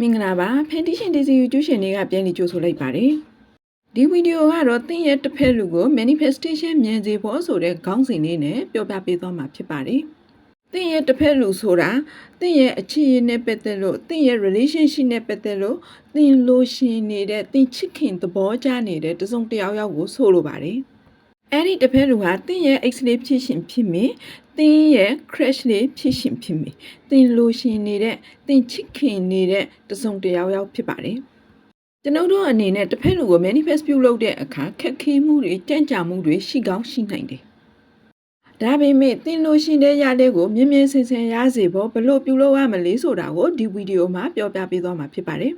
မင်္ဂလာပါဖန်တီရှင်ဒီစီယူကျူးရှင်တွေကပြန်လည်ကြိုဆိုလိုက်ပါတယ်ဒီဗီဒီယိုကတော့သင်ရဲ့တစ်ဖက်လူကို manifestation မြင်စေဖို့ဆိုတဲ့ခေါင်းစဉ်လေးနဲ့ပြောပြပေးသွားမှာဖြစ်ပါတယ်သင်ရဲ့တစ်ဖက်လူဆိုတာသင်ရဲ့အခြေအနေနဲ့ပတ်သက်လို့သင်ရဲ့ relationship နဲ့ပတ်သက်လို့သင်လိုရှင်နေတဲ့သင်ချစ်ခင်သဘောကျနေတဲ့တစုံတစ်ယောက်ယောက်ကိုဆိုလိုပါတယ် အဲ့ဒီတစ်ဖက်လူဟာသင်ရဲ့ X လေးဖြစ်ရှင်ဖြစ်မင်းသင်ရဲ့ crash လေးဖြစ်ရှင်ဖြစ်မင်းသင်လိုရှင်နေတဲ့သင်ချစ်ခင်နေတဲ့တစုံတစ်ယောက်ယောက်ဖြစ်ပါတယ်ကျွန်ုပ်တို့အနေနဲ့တစ်ဖက်လူကို manifest ပြုလုပ်တဲ့အခါခက်ခဲမှုတွေကြံ့ကြာမှုတွေရှိကောင်းရှိနိုင်တယ်ဒါပေမဲ့သင်လိုရှင်တဲ့ရတဲ့ကိုမြင်မြင်ဆင်ဆင်ရစေဖို့ဘလို့ပြုလုပ်ရမလဲဆိုတာကိုဒီဗီဒီယိုမှာပြောပြပေးသွားမှာဖြစ်ပါတယ်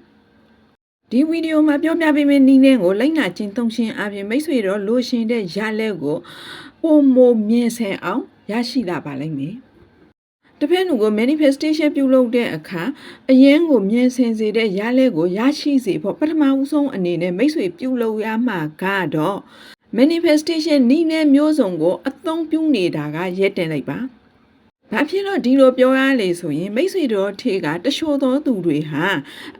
ဒီဗီဒီယိုမှာပြောပြပေးမယ့်နည်းလမ်းကိုလိုက်နာကျင့်သုံးခြင်းအပြင်မိတ်ဆွေတို့လိုရှင်တဲ့ရလက်ကိုပုံမမြင်ဆင်အောင်ရရှိလာပါလိမ့်မယ်။တစ်ဖက်လူကို manifestation ပြုလုပ်တဲ့အခါအရင်ကိုမြင်ဆင်စေတဲ့ရလက်ကိုရရှိစေဖို့ပထမဦးဆုံးအနေနဲ့မိတ်ဆွေပြုလုပ်ရမှာကတော့ manifestation နည်းနဲ့မျိုးစုံကိုအသုံးပြုနေတာကရက်တင်လိုက်ပါ။ ဘာဖြစ်လို့ဒီလိုပြောရလဲဆိုရင်မိတ်ဆွေတော်ထေကတချို့သောသူတွေဟာ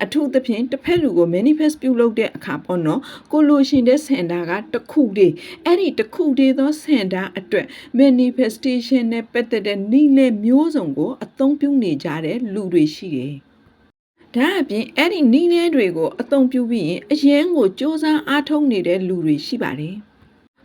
အထူးသဖြင့်တစ်ဖက်လူကို manifest ပြုလုပ်တဲ့အခါပေါ့နော်ကိုလိုရှင်တဲ့စင်တာကတစ်ခုတည်းအဲ့ဒီတစ်ခုတည်းသောစင်တာအတွက် manifestation နဲ့ပတ်သက်တဲ့နည်းနဲ့မျိုးစုံကိုအသုံးပြုနေကြတဲ့လူတွေရှိတယ်ဒါအပြင်အဲ့ဒီနည်းနဲ့တွေကိုအသုံးပြုပြီးရင်အရင်ကိုစ조사အားထုတ်နေတဲ့လူတွေရှိပါတယ်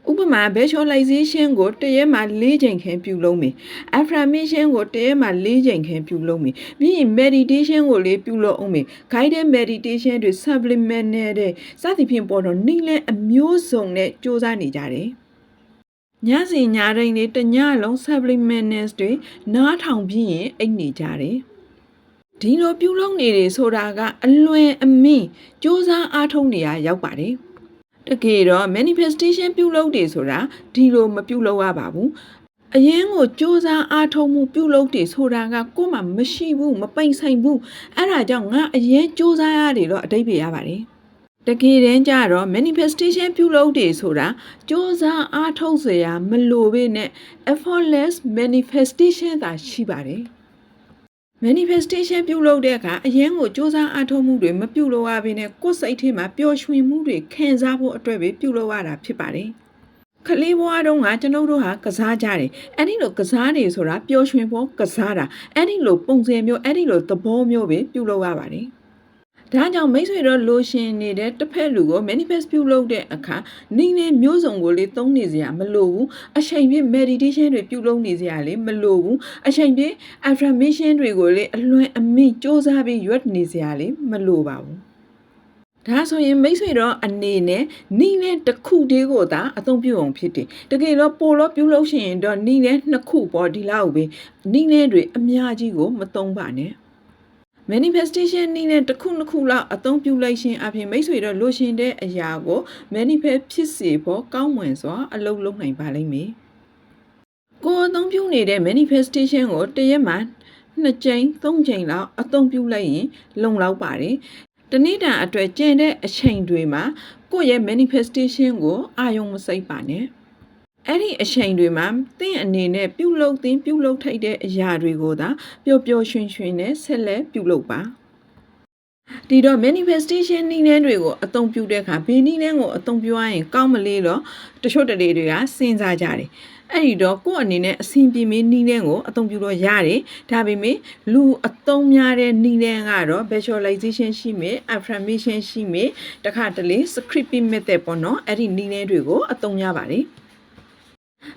ဥပမာ visualization ကိုတရက်မှာ၄ချိန်ခင်းပြုလုပ်မယ် affirmation ကိုတရက်မှာ၄ချိန်ခင်းပြုလုပ်မယ်ပြီးရင် meditation ကိုလည်းပြုလုပ်အောင်မယ် guided meditation တွေ supplement နဲ့တဲ့စသဖြင့်ပေါ်တော့နှိမ့်လဲအမျိုးစုံနဲ့စူးစမ်းနေကြတယ်ညစဉ်ညတိုင်းတွေတညလုံး supplements တွေနားထောင်ပြီးရင်အိတ်နေကြတယ်ဒီလိုပြုလုပ်နေတယ်ဆိုတာကအလွန်အမင်းစူးစမ်းအားထုတ်နေရရောက်ပါတယ်။ တကယ်တော့ manifestation ပြုလုပ်တယ်ဆိုတာဒီလိုမပြုလုပ်ရပါဘူးအရင်ကိုစ조사အားထုတ်မှုပြုလုပ်တယ်ဆိုတာကကိုယ်မှမရှိဘူးမပိန်ဆိုင်ဘူးအဲ့ဒါကြောင့်ငါအရင်စ조사ရတယ်တော့အတိတ်ပြရပါတယ်တကယ်တမ်းကျတော့ manifestation ပြုလုပ်တယ်ဆိုတာစ조사အားထုတ်စရာမလိုဘဲနဲ့ effortless manifestation သာရှိပါတယ် manifestation ပြုလုပ်တဲ့အခါအရင်ကိုစ조사အားထုတ်မှုတွေမပြုလုပ်ရဘဲနဲ့ကိုယ်စိတ်ထဲမှာပျော်ရွှင်မှုတွေခံစားဖို့အတွက်ပဲပြုလုပ်ရတာဖြစ်ပါတယ်။ခလေးဘွားတုန်းကကျွန်ုပ်တို့ဟာကစားကြတယ်။အဲ့ဒီလိုကစားနေဆိုတာပျော်ရွှင်ဖို့ကစားတာအဲ့ဒီလိုပုံစံမျိုးအဲ့ဒီလိုသဘောမျိုးပဲပြုလုပ်ရပါတယ်။ ဒါကြောင့်မိတ်ဆွေတို့လိုရှင်နေတဲ့တစ်ဖက်လူကို manifest ပြုလုပ်တဲ့အခါနေနေမျိုးစုံကိုလေသုံးနေစရာမလိုဘူးအချိန်ပြည့် meditation တွေပြုလုပ်နေစရာလေမလိုဘူးအချိန်ပြည့် affirmation တွေကိုလေအလွန်အမင်းစ조사ပြီးရွတ်နေစရာလေမလိုပါဘူးဒါဆိုရင်မိတ်ဆွေတော့အနေနဲ့နီးနဲ့တစ်ခုတည်းကိုသာအသုံးပြုအောင်ဖြစ်တယ်တကယ်တော့ပိုလို့ပြုလို့ရှိရင်တော့နီးနဲ့နှစ်ခုပေါ့ဒီလောက်ပဲနီးနဲ့တွေအများကြီးကိုမသုံးပါနဲ့ manifestation နည်းနဲ့တစ်ခုနှစ်ခုလောက်အသုံးပြုလိုက်ခြင်းအပြင်မိတ်ဆွေတို့လိုရှင်တဲ့အရာကို manifest ဖြစ်စေဖို့ကောင်းမွန်စွာအလုပ်လုပ်နိုင်ပါလိမ့်မယ်။ကိုယ်အသုံးပြုနေတဲ့ manifestation ကိုတရက်မှနှစ်ကြိမ်သုံးကြိမ်လောက်အသုံးပြုလိုက်ရင် လုံလောက်ပါတယ်။တနေ့တာအတွက်ကျန်တဲ့အချိန်တွေမှာကိုယ့်ရဲ့ manifestation ကိုအာရုံမစိုက်ပါနဲ့။ အဲ့ဒီအချိန်တွေမှာသင်အနေနဲ့ပြုလုပ်သင်ပြုလုပ်ထိုက်တဲ့အရာတွေကိုသာပျော်ပျော်ရွှင်ရွှင်နဲ့ဆက်လက်ပြုလုပ်ပါဒီတော့ manifestation နည်းလမ်းတွေကိုအသုံးပြုတဲ့အခါဘယ်နည်းလမ်းကိုအသုံးပြုရရင်ကောင်းမလဲတော့တချို့တလေတွေကစဉ်းစားကြတယ်အဲ့ဒီတော့ကိုယ့်အနေနဲ့အဆင်ပြေမင်းနည်းလမ်းကိုအသုံးပြုလို့ရတယ်ဒါပေမဲ့လူအသုံးများတဲ့နည်းလမ်းကတော့ visualization ရှိမယ် affirmation ရှိမယ်တခါတလေ scripting method ပေါ့နော်အဲ့ဒီနည်းလမ်းတွေကိုအသုံးများပါတယ်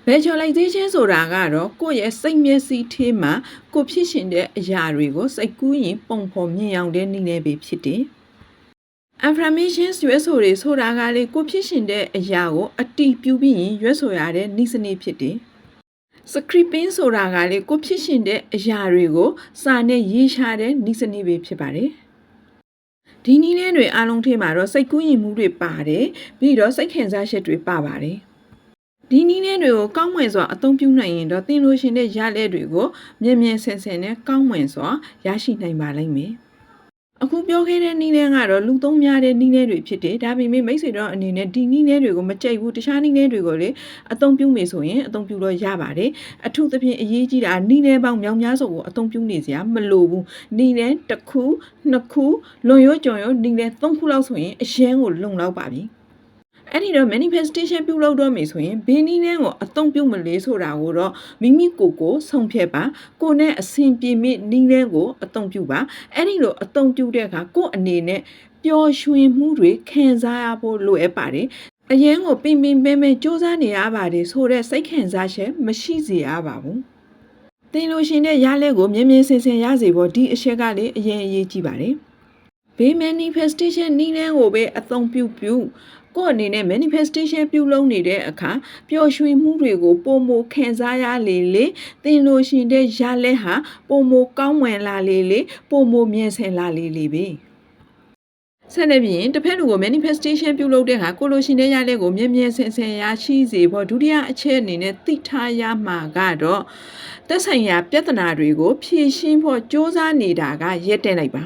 visualization ဆိုတာကတော့ကိုယ့်ရဲ့စိတ်မျက်စိထဲမှာကိုဖြစ်ရှင်တဲ့အရာတွေကိုစိတ်ကူးရင်ပုံဖော်မြင်အောင်တဲ့နည်းနဲ့ပဲဖြစ်တယ်။ affirmation ရွေးဆိုတွေဆိုတာကလေကိုဖြစ်ရှင်တဲ့အရာကိုအတီးပြုပြီးရင်ရွေးဆိုရတဲ့နည်းစနစ်ဖြစ်တယ်။ scripting ဆိုတာကလေကိုဖြစ်ရှင်တဲ့အရာတွေကိုစာနဲ့ရေးရှာတဲ့နည်းစနစ်ပဲဖြစ်ပါတယ်။ဒီနည်းနဲ့တွေအားလုံးထဲမှာတော့စိတ်ကူးရင်မှုတွေပါတယ်ပြီးတော့စိတ်ခံစားချက်တွေပါပါတယ်။ ဒီနည်းနဲ့တွေကိုကောင်းမွန်စွာအသုံးပြုနိုင်ရင်တော့သင်လို့ရှင်တဲ့ရလက်တွေကိုမြင်မြင်ဆင်ဆင်နဲ့ကောင်းမွန်စွာရရှိနိုင်ပါလိမ့်မယ်အခုပြောခဲ့တဲ့နီးနဲ့ကတော့လူသုံးများတဲ့နီးနဲ့တွေဖြစ်တယ်ဒါပေမဲ့မိတ်ဆွေတော့အနေနဲ့ဒီနီးနဲ့တွေကိုမကြိုက်ဘူးတခြားနီးနဲ့တွေကိုလေအသုံးပြုမယ်ဆိုရင်အသုံးပြုတော့ရပါတယ်အထူးသဖြင့်အရေးကြီးတာနီးနဲ့ပေါင်းမြောင်များစုကိုအသုံးပြုနေစရာမလိုဘူးနီးနဲ့တစ်ခုနှစ်ခုလွန်ရွကြုံရွနီးနဲ့သုံးခုလောက်ဆိုရင်အရန်ကိုလုံလောက်ပါပြီ အဲ့ဒီတော့ manifestation ပြုလုပ်တော့မယ်ဆိုရင်ဘင်းနီးနဲ့ကိုအသုံးပြုမလေးဆိုတာကိုတော့မိမိကိုယ်ကိုဆုံးဖြတ်ပါကိုယ်နဲ့အဆင်ပြေမိနီးနဲ့ကိုအသုံးပြုပါအဲ့ဒီလိုအသုံးပြုတဲ့အခါကိုယ့်အနေနဲ့ပျော်ရွှင်မှုတွေခံစားရဖို့လိုအပ်ပါတယ်အရင်ကိုပင်ပင်ပန်းပန်းစူးစမ်းနေရပါတယ်ဆိုတော့စိတ်ခံစားချက်မရှိစေရပါဘူးသင်လို့ရှင်တဲ့ရလက်ကိုမြင်မြင်ဆင်ဆင်ရစေဖို့ဒီအချက်ကလေအရင်အရေးကြီးပါတယ်ဘေး manifestation နည်းလမ်းကိုပဲအသုံးပြုပြု ကိုယ့်အနေနဲ့ manifestation ပြုလုပ်နေတဲ့အခါပျော်ရွှင်မှုတွေကိုပုံမခံစားရလေလေသင်လို့ရှင်တဲ့ရလက်ဟာပုံမကောင်းမွန်လာလေလေပုံမမြင်ဆင်လာလေလေပဲဆက်လက်ပြီးရင်တစ်ဖက်လူကို manifestation ပြုလုပ်တဲ့အခါကိုလိုရှင်တဲ့ရလက်ကိုမြင်မြင်ဆင်ဆင်ရရှိစေဖို့ဒုတိယအချက်အနေနဲ့သိထားရမှာကတော့သက်ဆိုင်ရာ ပြဿနာတွေကိုဖြေရှင်းဖို့စ조사နေတာကရက်တဲ့လိုက်ပါ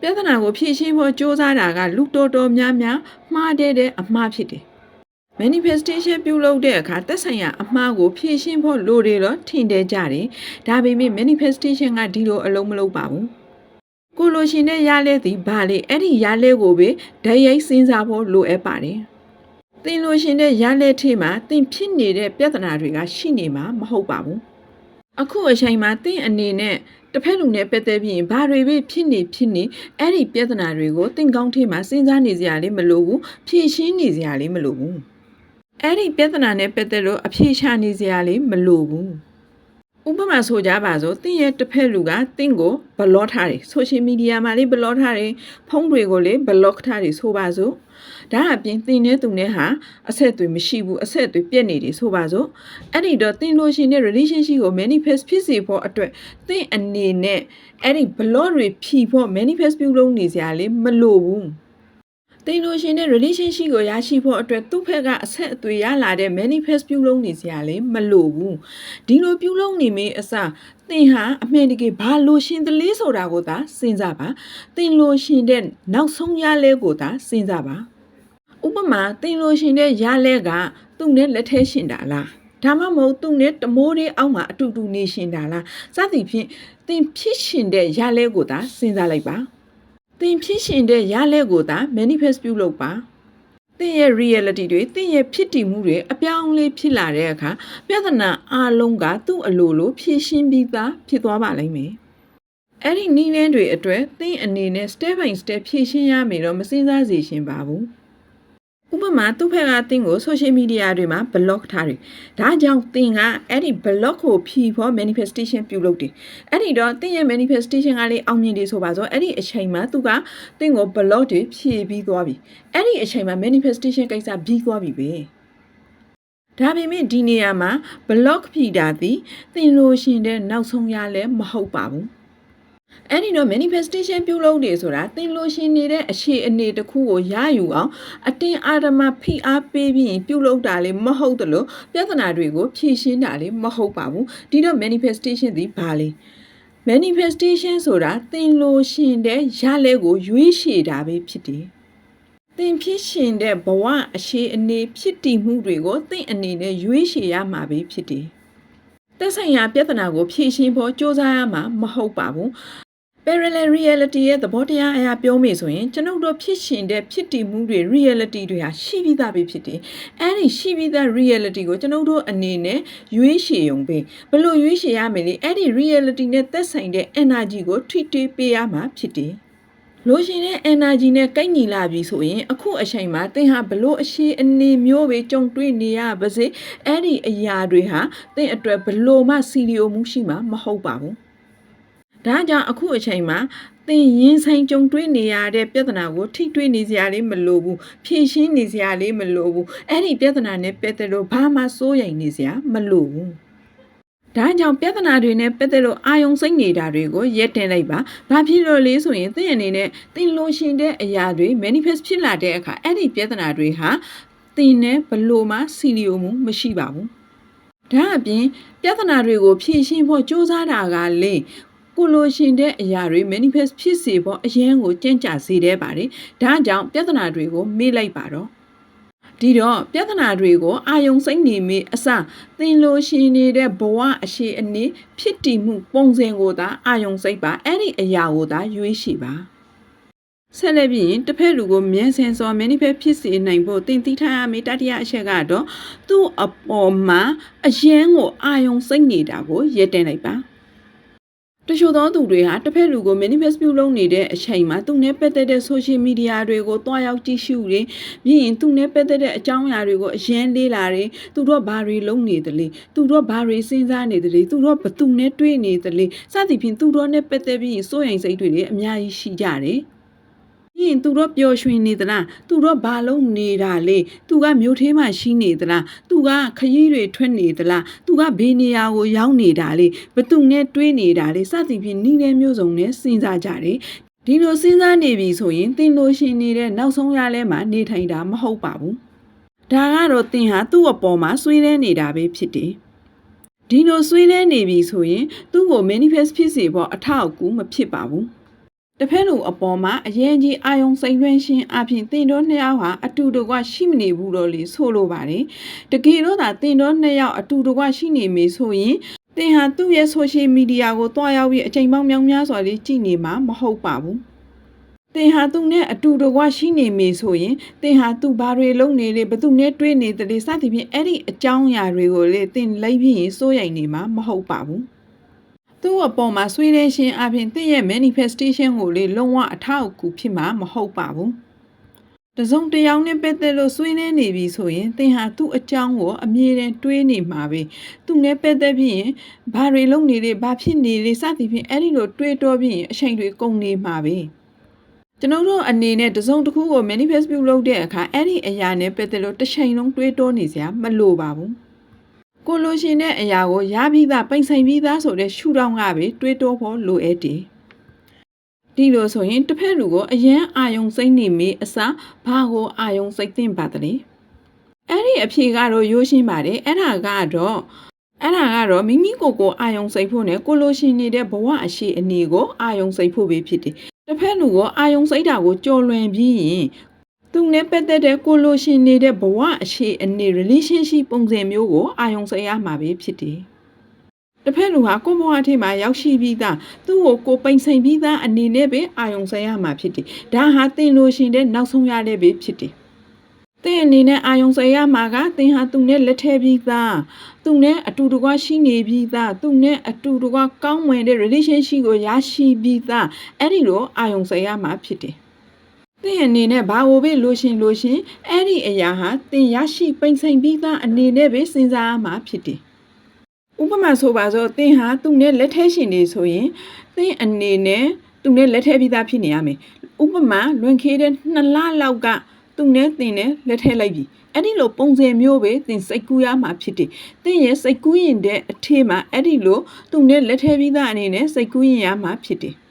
ပြဿနာကိုဖြေရှင်းဖို့စ조사တာကလူတော်တော်များများမှားတဲ့တဲ့အမှားဖြစ်တယ်။ manifestation ပြုလုပ်တဲ့အခါသက်ဆိုင်ရာအမှားကိုဖြေရှင်းဖို့လိုတယ်တော့ထင်တယ်ကြတယ်။ဒါပေမဲ့ manifestation ကဒီလိုအလုံးမလုံးပါဘူး။ကိုလိုရှင်တဲ့ရလဲသည်ဘာလဲအဲ့ဒီရလဲကိုပဲဓာတ်ရိုက်စဉ်းစားဖို့လိုအပ်ပါတယ်။သင်လိုရှင်တဲ့ရလဲထိမှာသင်ဖြစ်နေတဲ့ပြဿနာတွေကရှိနေမှာမဟုတ်ပါဘူး။ အခုအချိန်မှာတင့်အနေနဲ့တစ်ဖက်လူနဲ့ပတ်သက်ပြီးရင်ဘာတွေပဲဖြစ်နေဖြစ်နေအဲ့ဒီပြဿနာတွေကိုတင့်ကောင်းထဲမှာစဉ်းစားနေစရာလေးမလိုဘူးဖြေရှင်းနေစရာလေးမလိုဘူးအဲ့ဒီပြဿနာနဲ့ပတ်သက်လို့အဖြေရှာနေစရာလေးမလိုဘူး ဥပမာဆိုကြပါစို့တင့်ရဲ့တစ်ဖက်လူကတင့်ကိုဘလော့ထားတယ်ဆိုရှယ်မီဒီယာမှာလေးဘလော့ထားတယ်ဖုန်းတွေကိုလေးဘလော့ထားတယ်ဆိုပါစို့ဒါအပြင်တင်တဲ့သူနဲ့ဟာအဆက်အသွေးမရှိဘူးအဆက်အသွေးပြတ်နေတယ်ဆိုပါစို့အဲ့ဒီတော့တင်လို့ရှိရင် relationship ကို manifest ဖြစ်စေဖို့အတွက်တင့်အနေနဲ့အဲ့ဒီ block တွေဖြီဖို့ manifest ပြုလုပ်နေစရာလေးမလိုဘူး တင်လို့ရှိရင် relationship ကိုရရှိဖို့အတွက်သူ့ဘက်ကအဆက်အသွေးရလာတဲ့ manifest ပြုလုပ်နေစရာလေးမလိုဘူးဒီလိုပြုလုပ်နေမင်းအစားသင်ဟာအမှန်တကယ်ဘာလို့ရှင်တလေးဆိုတာကိုသာစဉ်းစားပါသင်လို့ရှင်တဲ့နောက်ဆုံးရလဲကိုသာစဉ်းစားပါဥပမာတင်လို့ရှင်တဲ့ရလဲကသူ့နဲ့လက်ထဲရှင်တာလားဒါမှမဟုတ်သူ့နဲ့တမိုးလေးအောက်မှာအတူတူနေရှင်တာလားစသည်ဖြင့်တင်ဖြစ်ရှင်တဲ့ရလဲကိုသာစဉ်းစားလိုက်ပါ တင်ဖြစ်ရှင်တဲ့ရလဲကိုသာ manifest ပြုလုပ်ပါတင်ရဲ့ reality တွေတင်ရဲ့ဖြစ်တည်မှုတွေအပြောင်းအလဲဖြစ်လာတဲ့အခါပြဿနာအလုံးကသူ့အလိုလိုဖြေရှင်းပြီးသားဖြစ်သွားပါလိမ့်မယ်အဲ့ဒီနည်းလမ်းတွေအတွက်သင်အနေနဲ့ step by step ဖြည့်ရှင်းရမယ်တော့မစင်စားစေရှင်ပါဘူး ဥပမာသူ့ဖက်ကသင်ကို social media တွေမှာ block ထားတယ်ဒါကြောင့်သင်ကအဲ့ဒီ block ကိုဖြီးဖို့ manifestation ပြုလုပ်တယ်အဲ့ဒီတော့သင်ရဲ့ manifestation ကလေးအောင်မြင်တယ်ဆိုပါဆိုအဲ့ဒီအချိန်မှာသူကသင်ကို block တွေဖြည့်ပြီးသွားပြီအဲ့ဒီအချိန်မှာ manifestation ကိစ္စပြီးသွားပြီပဲဒါပေမဲ့ဒီနေရာမှာ block ဖြီတာသည်သင်လို့ရှင်တဲ့နောက်ဆုံးရလဲမဟုတ်ပါဘူး အဲ့ဒီတော့ manifestation ပြုလုပ်နေဆိုတာသင်လို့ရှင်နေတဲ့အခြေအနေတစ်ခုကိုရယူအောင်အတင်းအာရမဖိအားပေးပြီးရင်ပြုလုပ်တာလေမဟုတ်တယ်လို့ပြဿနာတွေကိုဖြေရှင်းတာလေမဟုတ်ပါဘူးဒီတော့ manifestation သည်ဘာလဲ manifestation ဆိုတာသင်လို့ရှင်တဲ့ရလဲကိုရွေးရှေ့တာပဲဖြစ်တယ်သင်ဖြစ်ရှင်တဲ့ဘဝအခြေအနေဖြစ်တည်မှုတွေကိုသင်အနေနဲ့ရွေးရှေ့ရမှာပဲဖြစ်တယ်သက်ဆိုင်ရာပြဿနာကိုဖြေရှင်းဖို့စ조사ရမှာမဟုတ်ပါဘူး parallel reality ရဲ့သဘောတရားအရာပြောမိဆိုရင်ကျွန်ုပ်တို့ဖြစ်ရှင်တဲ့ဖြစ်တည်မှုတွေ reality တွေဟာရှိပြီးသားပဲဖြစ်တယ်။အဲဒီရှိပြီးသား reality ကိုကျွန်ုပ်တို့အနေနဲ့ရွေးချယ်ရုံပဲ။ဘယ်လိုရွေးချယ်ရမလဲ။အဲ့ဒီ reality နဲ့သက်ဆိုင်တဲ့ energy ကိုထိတွေးပေးရမှာဖြစ်တယ်။လိုရှင်တဲ့ energy နဲ့ကိုက်ညီလာပြီဆိုရင်အခုအချိန်မှာသင်ဟာဘလို့အရှိအနေမျိုးပဲကြုံတွေ့နေရပါစေအဲ့ဒီအရာတွေဟာသင်အတွက်ဘလို့မှစီရီယိုမှုရှိမှာမဟုတ်ပါဘူး ဒါကြောင့်အခုအချိန်မှာသင်ရင်ဆိုင်ကြုံတွေ့နေရတဲ့ပြဿနာကိုထိတွေ့နေစရာလေးမလိုဘူးဖြေရှင်းနေစရာလေးမလိုဘူးအဲ့ဒီပြဿနာနဲ့ပတ်သက်လို့ဘာမှစိုးရိမ်နေစရာမလိုဘူးဒါကြောင့်ပြဿနာတွေနဲ့ပတ်သက်လို့အာယုံစိတ်နေတာတွေကိုရက်တင်လိုက်ပါ။ဘာဖြစ်လို့လဲဆိုရင်သင်အနေနဲ့သင်လိုရှင်တဲ့အရာတွေ manifest ဖြစ်လာတဲ့အခါအဲ့ဒီပြဿနာတွေဟာသင်နဲ့ဘလို့မှစီလီယိုမှုမရှိပါဘူး။ဒါအပြင်ပြဿနာတွေကိုဖြေရှင်းဖို့စ조사တာကလေ ကိုလိုရှင်တဲ့အရာတွေ manifest ဖြစ်စေဖို့အရင်ကိုကြင်ကြစေတဲ့ပါတယ်ဒါကြောင့်ပြဿနာတွေကိုမေ့လိုက်ပါတော့ဒီတော့ပြဿနာတွေကိုအာယုံစိတ်နေမိအစသင်လိုရှင်နေတဲ့ဘဝအရှိအနေဖြစ်တည်မှုပုံစံကိုသာအာယုံစိတ်ပါအဲ့ဒီအရာကိုသာရွေးရှိပါဆက်လက်ပြီးရင်တစ်ဖက်လူကိုမြန်ဆန်စွာ manifest ဖြစ်စေနိုင်ဖို့သင်သိထားရမယ့်တတိယအချက်ကတော့သူ့အပေါ်မှာအယံကိုအာယုံစိတ်နေတာကိုရက်တင်လိုက်ပါ တချို့သောသူတွေဟာတစ်ဖက်လူကို manifest ပြုလုပ်နေတဲ့အချိန်မှာသူနဲ့ပတ်သက်တဲ့ social media တွေကိုတွားရောက်ကြည့်ရှုနေပြီးရင်သူနဲ့ပတ်သက်တဲ့အကြောင်းအရာတွေကိုအရင်လေးလာတယ်သူတို့ဘာတွေလုပ်နေသလဲသူတို့ဘာတွေစဉ်းစားနေသလဲသူတို့ဘသူနဲ့တွေ့နေသလဲစသဖြင့်သူတို့နဲ့ပတ်သက်ပြီးရင်စိုးရိမ်စိတ်တွေလည်းအများကြီးရှိကြတယ်ပြီး ရင်သူတို့ပျော်ရွှင်နေသလားသူတို့ဘာလို့နေတာလဲသူကမြို့သေးမှာရှိနေသလားသူကခရီးတွေထွက်နေသလားသူကဘေးနေရာကိုရောက်နေတာလေဘသူနဲ့တွေးနေတာလေစသည်ဖြင့်ဤတဲ့မျိုးစုံနဲ့စဉ်းစားကြတယ်ဒီလိုစဉ်းစားနေပြီဆိုရင်သင်လို့ရှိနေတဲ့နောက်ဆုံးရလဲမှာနေထိုင်တာမဟုတ်ပါဘူးဒါကတော့သင်ဟာသူ့အပေါ်မှာဆွေးနွေးနေတာပဲဖြစ်တယ်ဒီလိုဆွေးနွေးနေပြီဆိုရင်သူ့ကို manifest ဖြစ်စေဖို့အထောက်အကူမဖြစ်ပါဘူး တစ်ဖက်လူအပေါ်မှာအရင်ကြီးအာယုံစိန်လွှဲခြင်းအပြင်တင်တော်နှစ်ယောက်ဟာအတူတကွရှိမနေဘူးတော့လေဆိုလိုပါတယ်တကယ်တော့ဒါတင်တော်နှစ်ယောက်အတူတကွရှိနေမေဆိုရင်တင်ဟာသူ့ရဲ့ social media ကိုတွားရောက်ပြီးအချိန်ပေါင်းများများစွာလေးကြည့်နေမှာမဟုတ်ပါဘူးတင်ဟာသူနဲ့အတူတကွရှိနေမေဆိုရင်တင်ဟာသူဘာတွေလုပ်နေလဲဘသူနဲ့တွေ့နေတယ်လေစသဖြင့်အဲ့ဒီအကြောင်းအရာတွေကိုလေတင်လိုက်ပြီးရင်စိုးရိမ်နေမှာမဟုတ်ပါဘူး သူ့အပေါ်မှာဆွေးနွေးခြင်းအပြင်တင့်ရဲ့ manifestation ကိုလေလုံးဝအထောက်အကူဖြစ်မှာမဟုတ်ပါဘူး။တစုံတစ်ယောက်နဲ့ပတ်သက်လို့ဆွေးနွေးနေပြီဆိုရင်သင်ဟာသူ့အကြောင်းကိုအမြဲတမ်းတွေးနေမှာပဲ။သူနဲ့ပတ်သက်ပြီးရင်ဘာတွေလုပ်နေလဲဘာဖြစ်နေလဲစသည်ဖြင့်အဲ့ဒီလိုတွေးတောပြီးရင်အချိန်တွေကုန်နေမှာပဲ။ကျွန်တော်တို့အနေနဲ့တစုံတစ်ခုကို manifest ပြုလုပ်တဲ့အခါအဲ့ဒီအရာနဲ့ပတ်သက်လို့တစ်ချိန်လုံးတွေးတောနေစရာမလိုပါဘူး။ ကိုလိုရှင်တဲ့အရာကိုရပြီးသားပိန်ဆိုင်ပြီးသားဆိုတဲ့ရှူတောင်းကပဲတွေးတောဖို့လိုအပ်တယ်။ဒီလိုဆိုရင်တစ်ဖက်လူကိုအရန်အာယုံစိတ်နေမေးအစားဘာကိုအာယုံစိတ်သင့်ပါတည်း။အဲ့ဒီအဖြေကတော့ရိုးရှင်းပါတယ်။အဲ့ဒါကတော့အဲ့ဒါကတော့မိမိကိုယ်ကိုအာယုံစိတ်ဖို့နဲ့ကိုလိုရှင်နေတဲ့ဘဝအရှိအနေကိုအာယုံစိတ်ဖို့ပဲဖြစ်တယ်။တစ်ဖက်လူကိုအာယုံစိတ်တာကိုကြော်လွန်ပြီးရင် သူနဲ့ပတ်သက်တဲ့ကိုလိုရှင်နေတဲ့ဘဝအရှိအနေ relationship ပုံစံမျိုးကိုအာယုံစိတ်ရမှာပဲဖြစ်တယ်။တစ်ဖက်လူဟာကိုယ့်ဘဝထဲမှာရောက်ရှိပြီးသားသူ့ကိုကိုယ်ပိန်ဆိုင်ပြီးသားအနေနဲ့ပဲအာယုံစိတ်ရမှာဖြစ်တယ်။ဒါဟာသင်လိုရှင်တဲ့နောက်ဆုံးရတဲ့ပဲဖြစ်တယ်။သင်အနေနဲ့အာယုံစိတ်ရမှာကသင်ဟာသူနဲ့လက်ထဲပြီးသားသူနဲ့အတူတကွရှိနေပြီးသားသူနဲ့အတူတကွကောင်းမွန်တဲ့ relationship ကိုရရှိပြီးသားအဲ့ဒီလိုအာယုံစိတ်ရမှာဖြစ်တယ်။သ င်အနေနဲ့ဘာကိုပဲလိုရှင်လိုရှင်အဲ့ဒီအရာဟာသင်ရရှိပိန်ဆိုင်ပြီးသားအနေနဲ့ပဲစဉ်းစားရမှာဖြစ်တယ်။ဥပမာဆိုပါစို့သင်ဟာသူ့နဲ့လက်ထဲရှင်နေဆိုရင်သင်အနေနဲ့သူနဲ့လက်ထဲပြီးသားဖြစ်နေရမယ်။ဥပမာလွန်ခေးတဲ့နှစ်လလောက်ကသူနဲ့သင်နဲ့လက်ထဲလိုက်ပြီ။အဲ့ဒီလိုပုံစံမျိုးပဲသင်စိတ်ကူးရမှာဖြစ်တယ်။သင်ရဲ့စိတ်ကူးရင်တဲ့အထေးမှာအဲ့ဒီလိုသူနဲ့လက်ထဲပြီးသားအနေနဲ့စိတ်ကူးရင်ရမှာဖြစ်တယ်။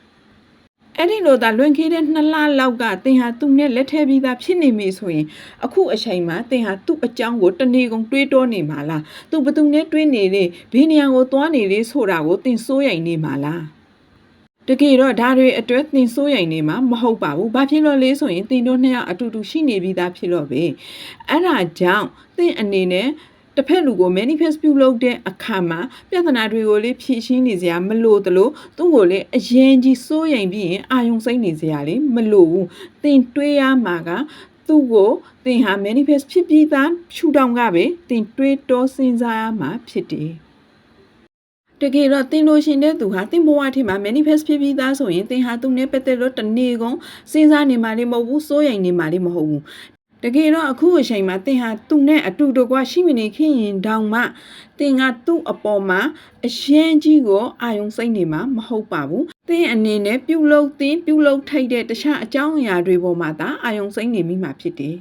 အဲ့ဒီလိုသာလွန်ခဲ့တဲ့နှစ်လလောက်ကသင်ဟာသူ့နဲ့လက်ထဲပြီးသားဖြစ်နေပြီဆိုရင်အခုအချိန်မှာသင်ဟာသူ့အကြောင်းကိုတနေ့ကုန်တွေးတောနေမှာလားသူဘယ်သူနဲ့တွေးနေလေဘေးနေရာကိုသွားနေလေဆိုတာကိုသင်စိုးရိမ်နေမှာလားတကယ်တော့ဒါတွေအတွက်သင်စိုးရိမ်နေမှာမဟုတ်ပါဘူးဘာဖြစ်လို့လဲဆိုရင်သင်တို့နှစ်ယောက်အတူတူရှိနေပြီးသားဖြစ်လို့ပဲအဲ့ဒါကြောင့်သင်အနေနဲ့ တစ်ဖက်လူကို manifest ပြုလုပ်တဲ့အခါမှာပြဿနာတွေကိုလေဖြေရှင်းနေစရာမလိုသလိုသူ့ကိုလေအရင်ကြီးစိုးရိမ်ပြီးရင်အာယုံစိတ်နေစရာလေမလိုဘူးသင်တွေးရမှာကသူ့ကိုသင်ဟာ manifest ဖြစ်ပြီးသားရှုထောင့်ကပဲသင်တွေးတောစဉ်းစားရမှာဖြစ်တယ်တကယ်တော့သင်လို့ရှင်တဲ့သူဟာသင်ဘဝထဲမှာ manifest ဖြစ်ပြီးသားဆိုရင်သင်ဟာသူနဲ့ပတ်သက်လို့တစ်နေ့ကုန်စဉ်းစားနေမှလည်းမဟုတ်ဘူးစိုးရိမ်နေမှလည်းမဟုတ်ဘူး တကယ်တော့အခုအချိန်မှာသင်ဟာသူ့နဲ့အတူတကွရှိမနေခင်ရင်တောင်မှသင်ကသူ့အပေါ်မှာအရင်ကြီးကိုအာယုံစိတ်နေမှာမဟုတ်ပါဘူးသင်အနေနဲ့ပြုတ်လုသင်ပြုတ်လုထိုက်တဲ့တခြားအကြောင်းအရာတွေပေါ်မှာသာအာယုံစိတ်နေမိမှာဖြစ်တယ်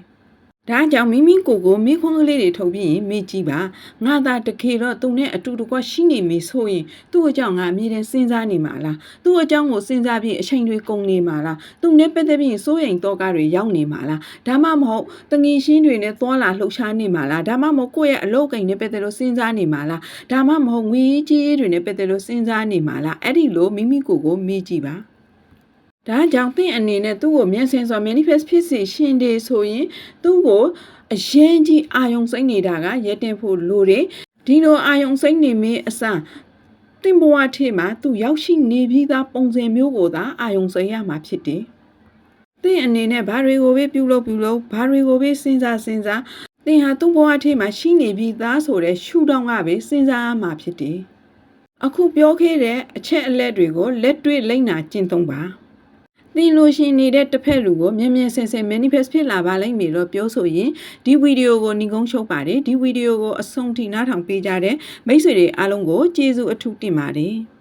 ဒါကြောင့်မိမိကိုယ်ကိုမိခွန်းကလေးတွေထုတ်ပြီးရင်မေ့ကြည့်ပါငါသာတခေတော့သူနဲ့အတူတကွရှိနေမေဆိုရင်သူ့အကြောင်းငါအမြဲတမ်းစဉ်းစားနေမှာလားသူ့အကြောင်းကိုစဉ်းစားပြီးအချိန်တွေကုန်နေမှာလားသူနဲ့ပတ်သက်ပြီးစိုးရိမ်တော့ကတွေရောက်နေမှာလားဒါမှမဟုတ်တငီရှင်းတွေနဲ့သွာလာလှုပ်ရှားနေမှာလားဒါမှမဟုတ်ကိုယ့်ရဲ့အလုပ်ကိန်းနဲ့ပတ်သက်လို့စဉ်းစားနေမှာလားဒါမှမဟုတ်ငွေကြီးကြီးတွေနဲ့ပတ်သက်လို့စဉ်းစားနေမှာလားအဲ့ဒီလိုမိမိကိုယ်ကိုမေ့ကြည့်ပါ ဒါကြောင့်သင်အနေနဲ့သူ့ကိုမြန်ဆင်စွာ manifest ဖြစ်စေရှင်တယ်ဆိုရင်သူ့ကိုအရင်ကြီးအာယုံစိမ့်နေတာကရက်တင်ဖို့လိုတယ်ဒီလိုအာယုံစိမ့်နေမင်းအစသင်ဘဝထဲမှာသူရောက်ရှိနေပြီးသားပုံစံမျိုးကိုသာအာယုံစိမ့်ရမှာဖြစ်တယ်သင်အနေနဲ့ဘာတွေကိုပဲပြုလုပ်ပြုလုပ်ဘာတွေကိုပဲစဉ်းစားစဉ်းစားသင်ဟာသူ့ဘဝထဲမှာရှိနေပြီးသားဆိုတဲ့ရှုထောင့်ကပဲစဉ်းစားရမှာဖြစ်တယ်အခုပြောခဲ့တဲ့အချက်အလက်တွေကိုလက်တွေ့လိမ့်နာကျင့်သုံးပါ သင်လို့ရှိနေတဲ့တစ်ဖက်လူကိုမြန်မြန်ဆန်ဆန် manifest ဖြစ်လာပါလိမ့်မယ်လို့ပြောဆိုရင်ဒီဗီဒီယိုကိုညီကုန်းချုပ်ပါတယ်ဒီဗီဒီယိုကိုအဆုံးထိနားထောင်ပေးကြတဲ့မိတ်ဆွေတွေအားလုံးကိုကျေးဇူးအထူးတင်ပါတယ်